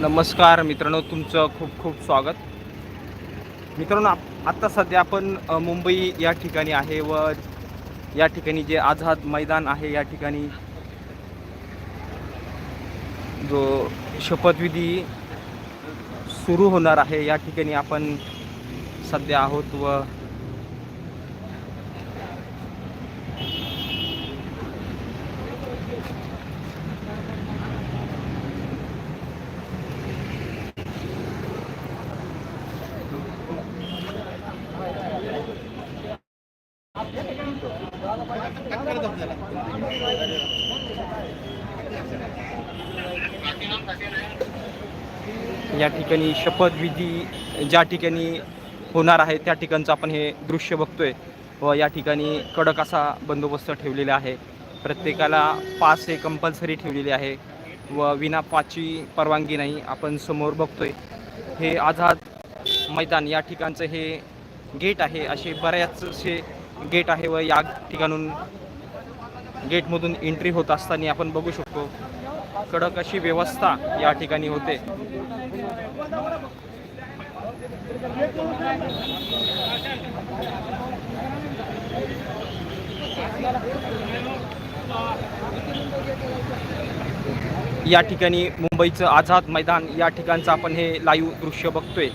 नमस्कार मित्रांनो तुमचं खूप खूप स्वागत. मित्रांनो आप- आत्ता सध्या आपण मुंबई या ठिकाणी आहे व या ठिकाणी जे आझाद मैदान आहे या ठिकाणी जो शपथविधी सुरू होणार आहे या ठिकाणी आपण सध्या आहोत व या ठिकाणी शपथविधी ज्या ठिकाणी होणार आहे त्या ठिकाणचं आपण हे दृश्य बघतोय व या ठिकाणी कडक असा बंदोबस्त ठेवलेला आहे. प्रत्येकाला पास हे कंपल्सरी ठेवलेले आहे व विना पाचची परवानगी नाही आपण समोर बघतोय. हे आझाद मैदान या ठिकाणचं हे गेट आहे असे बऱ्याचसे गेट आहे व या ठिकाणून गेटमधून एंट्री होत असताना आपण बघू शकतो. कडक अशी व्यवस्था या ठिकाणी होते. या ठिकाणी मुंबईचं आझाद मैदान या ठिकाणचं आपण हे लाईव्ह दृश्य बघतोय.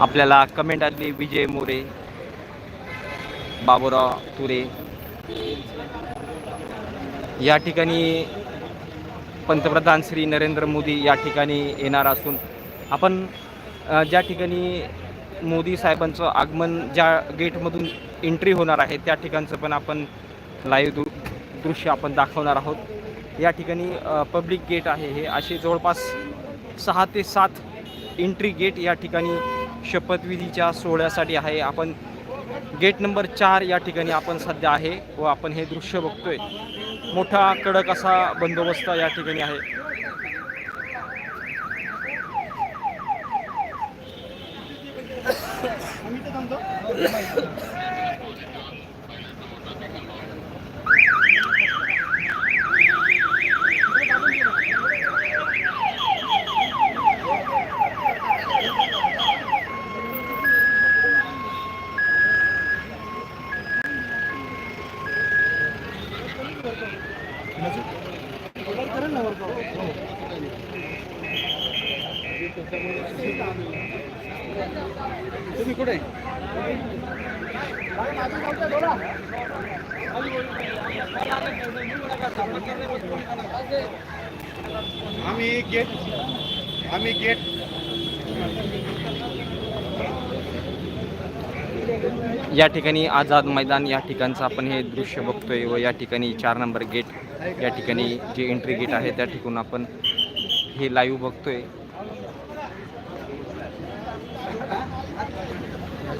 आपल्याला कमेंट आली विजय मोरे बाबुराव तुरे. या ठिकाणी पंतप्रधान श्री नरेंद्र मोदी या ठिकाणी येणार असून आपण ज्या ठिकाणी मोदी साहेबांचं आगमन ज्या गेटमधून एंट्री होणार आहे त्या ठिकाणचं पण आपण लाईव्ह दृ दृश्य आपण दाखवणार आहोत. या ठिकाणी पब्लिक गेट आहे हे. असे जवळपास सहा ते सात एंट्री गेट या ठिकाणी शपथविधीच्या सोहळ्यासाठी आहे. आपण गेट नंबर चार या ठिकाणी आपण सध्या आहे व आपण हे दृश्य बघतोय. मोठा कडक असा बंदोबस्त या ठिकाणी आहे. तुम्ही कुठे? आम्ही गेट आम्ही गेट. या ठिकाणी आझाद मैदान या ठिकाणचं आपण हे दृश्य बघतोय व या ठिकाणी चार नंबर गेट या ठिकाणी जे एंट्री गेट आहे त्या ठिकाणून आपण हे लाईव्ह बघतोय.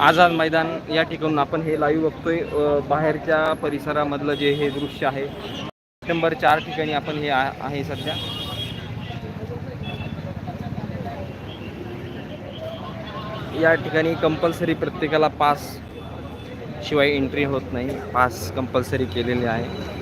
आझाद मैदान या ठिकाणून आपण हे लाईव्ह बघतोय. बाहेरच्या परिसरामधलं जे हे दृश्य आहे नंबर चार ठिकाणी आपण हे आ- आहे सध्या. या ठिकाणी कंपल्सरी प्रत्येकाला पास शिवाय एंट्री होत नाही. पास कंपल्सरी केलेले आहे.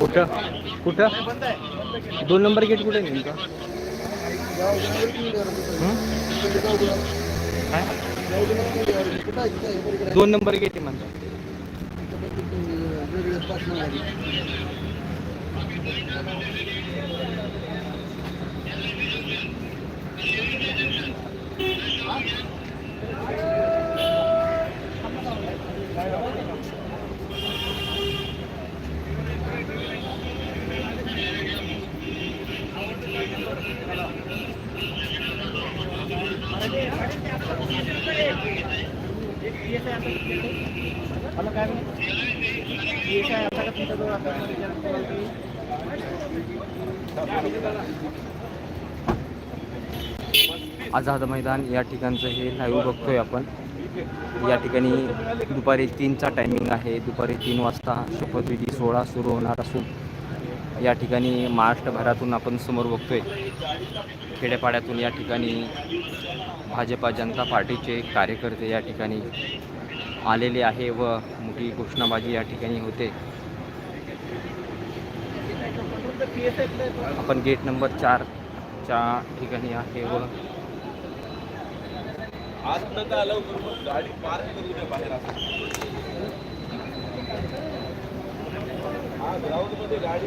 कुठं? कुठं? दोन नंबर गेट कुठे नेमका? काय? दोन नंबर गेट आहे म्हणतो आझाद मैदान या ठिकाणचं हे लाईव्ह बघतोय आपण. या ठिकाणी दुपारी तीनचा टायमिंग आहे. दुपारी तीन वाजता शपथविधी सोहळा सुरू होणार असून या ठिकाणी महाराष्ट्रभरातून आपण समोर बघतोय. खेड्यापाड्यातून या ठिकाणी भाजपा जनता पार्टीचे कार्यकर्ते या ठिकाणी आलेले आहे व मोठी घोषणाबाजी या ठिकाणी होते. आपण गेट नंबर चारच्या ठिकाणी आहे व गाडी